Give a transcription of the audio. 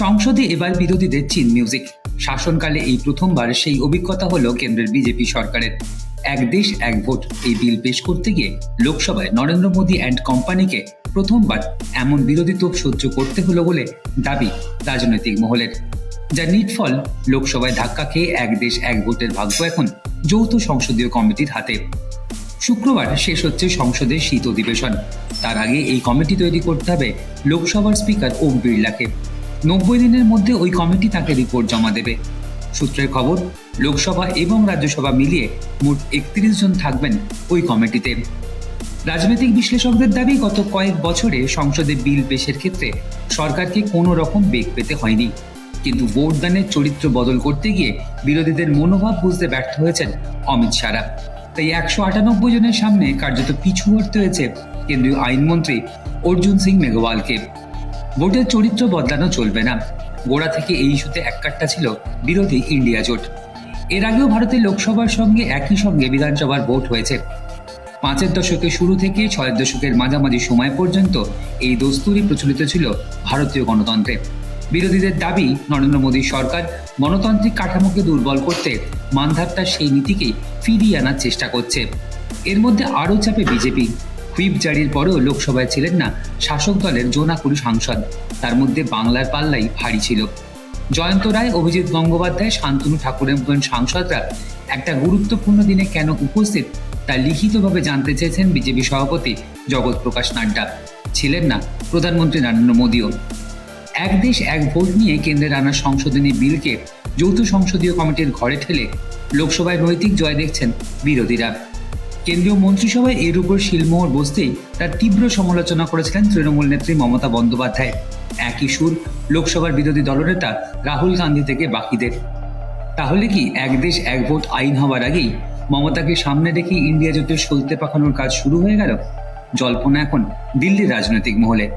সংসদে এবার বিরোধীদের চীন মিউজিক শাসনকালে এই প্রথমবার সেই অভিজ্ঞতা হলো কেন্দ্রের বিজেপি সরকারের। এক দেশ, এক ভোট, এই বিল পেশ করতে গিয়ে লোকসভায় নরেন্দ্র মোদী অ্যান্ড কোম্পানিকে প্রথমবার এমন বিরোধী তোপ সহ্য করতে হলো বলে দাবি রাজনৈতিক মহলের। যার নিটফল লোকসভায় ধাক্কা খেয়ে এক দেশ, এক ভোটের ভাগ্য এখন যৌথ সংসদীয় কমিটির হাতে। শুক্রবার শেষ হচ্ছে সংসদের শীত অধিবেশন। তার আগে এই কমিটি তৈরি করতে হবে লোকসভার স্পিকার ওম বিড়লাকে। নব্বই দিনের মধ্যে ওই কমিটি তাকে রিপোর্ট জমা দেবে। সূত্রের খবর, লোকসভা এবং রাজ্যসভা মিলিয়ে মোট একত্রিশ জন থাকবেন ওই কমিটিতে। রাজনৈতিক বিশ্লেষকদের দাবি, গত কয়েক বছরে সংসদে বিল পেশের ক্ষেত্রে সরকারকে কোনো রকম বেগ পেতে হয়নি। কিন্তু ভোটদানের চরিত্র বদল করতে গিয়ে বিরোধীদের মনোভাব বুঝতে ব্যর্থ হয়েছেন অমিত শাহরা। তাই একশো আটানব্বই জনের সামনে কার্যত পিছু হটতে হয়েছে কেন্দ্রীয় আইনমন্ত্রী অর্জুন সিং মেঘওয়ালকে। ভোটের চরিত্র বদলানো চলবে না। গোড়া থেকে এই ইস্যুতে এককাট্টা ছিল বিরোধী ইন্ডিয়া জোট। এর আগেও ভারতের লোকসভার সঙ্গে একই সঙ্গে বিধানসভার ভোট হয়েছে। পাঁচের দশকের শুরু থেকে ছয়ের দশকের মাঝামাঝি সময় পর্যন্ত এই দস্তুরি প্রচলিত ছিল ভারতীয় গণতন্ত্রে। বিরোধীদের দাবি, নরেন্দ্র মোদী সরকার গণতান্ত্রিক কাঠামোকে দুর্বল করতে মানধাত্তার সেই নীতিকেই ফিরিয়ে আনার চেষ্টা করছে। এর মধ্যে আরও চাপে বিজেপি। হুইপ জারির পরেও লোকসভায় ছিলেন না শাসক দলের জোনাকুড়ি সাংসদ। তার মধ্যে বাংলার পাল্লাই ভারী ছিল। জয়ন্ত রায়, অভিজিৎ গঙ্গোপাধ্যায়, শান্তনু ঠাকুরের মতন সাংসদরা একটা গুরুত্বপূর্ণ দিনে কেন উপস্থিত তা লিখিতভাবে জানতে চেয়েছেন বিজেপি সভাপতি জগৎ প্রকাশ নাড্ডা। ছিলেন না প্রধানমন্ত্রী নরেন্দ্র মোদীও। এক দেশ এক ভোট নিয়ে কেন্দ্রের আনা সংশোধনী বিলকে যৌথ সংসদীয় কমিটির ঘরে ঠেলে লোকসভায় নৈতিক জয় দেখছেন বিরোধীরা। কেন্দ্রীয় মন্ত্রিসভায় এর উপর শিলমোহর বসতেই তার তীব্র সমালোচনা করেছিলেন তৃণমূল নেত্রী মমতা বন্দ্যোপাধ্যায়। একই সুর লোকসভার বিরোধী দলনেতা রাহুল গান্ধী থেকে বাকিদের। তাহলে কি এক দেশ এক ভোট আইন হওয়ার আগেই মমতাকে সামনে রেখে ইন্ডিয়া জোটের সলতে পাখানোর কাজ শুরু হয়ে গেল? জল্পনা এখন দিল্লির রাজনৈতিক মহলে।